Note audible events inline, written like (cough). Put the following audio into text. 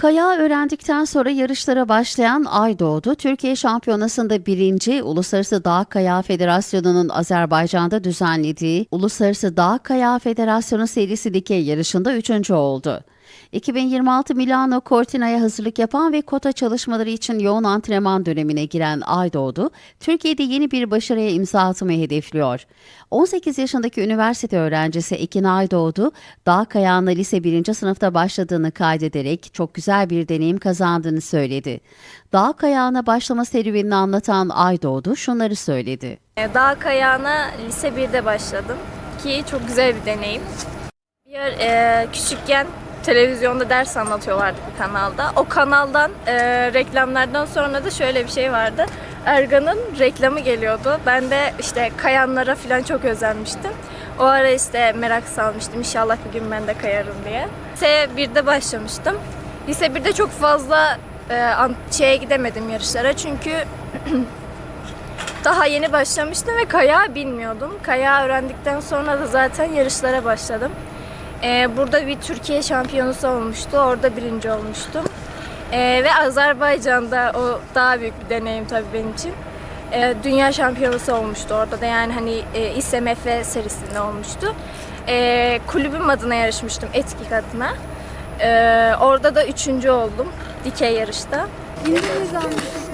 Kayağı öğrendikten sonra yarışlara başlayan Aydoğdu, Türkiye Şampiyonası'nda birinci, Uluslararası Dağ Kayağı Federasyonu'nun Azerbaycan'da düzenlediği Uluslararası Dağ Kayağı Federasyonu serisi dikey yarışında üçüncü oldu. 2026 Milano Cortina'ya hazırlık yapan ve kota çalışmaları için yoğun antrenman dönemine giren Aydoğdu, Türkiye'de yeni bir başarıya imza atmayı hedefliyor. 18 yaşındaki üniversite öğrencisi Ekin Aydoğdu, dağ kayağına lise 1. sınıfta başladığını kaydederek çok güzel bir deneyim kazandığını söyledi. Dağ kayağına başlama serüvenini anlatan Aydoğdu şunları söyledi. E, Dağ kayağına lise 1'de başladım ki çok güzel bir deneyim. Bir e, küçükken televizyonda ders anlatıyorlardı bir kanalda. O kanaldan e, reklamlardan sonra da şöyle bir şey vardı. Ergan'ın reklamı geliyordu. Ben de işte kayanlara falan çok özenmiştim. O ara işte merak salmıştım. İnşallah bir gün ben de kayarım diye. Lise 1'de başlamıştım. Lise 1'de çok fazla e, şeye gidemedim yarışlara çünkü (clears throat) daha yeni başlamıştım ve kayağı bilmiyordum. Kayağı öğrendikten sonra da zaten yarışlara başladım. Ee, burada bir Türkiye şampiyonusu olmuştu. Orada birinci olmuştum. Ee, ve Azerbaycan'da o daha büyük bir deneyim tabii benim için. Ee, dünya şampiyonusu olmuştu orada da yani hani e, İSMF serisinde olmuştu. Ee, kulübüm adına yarışmıştım Etkik adına. Ee, orada da üçüncü oldum dikey yarışta. İngiliz almışsın.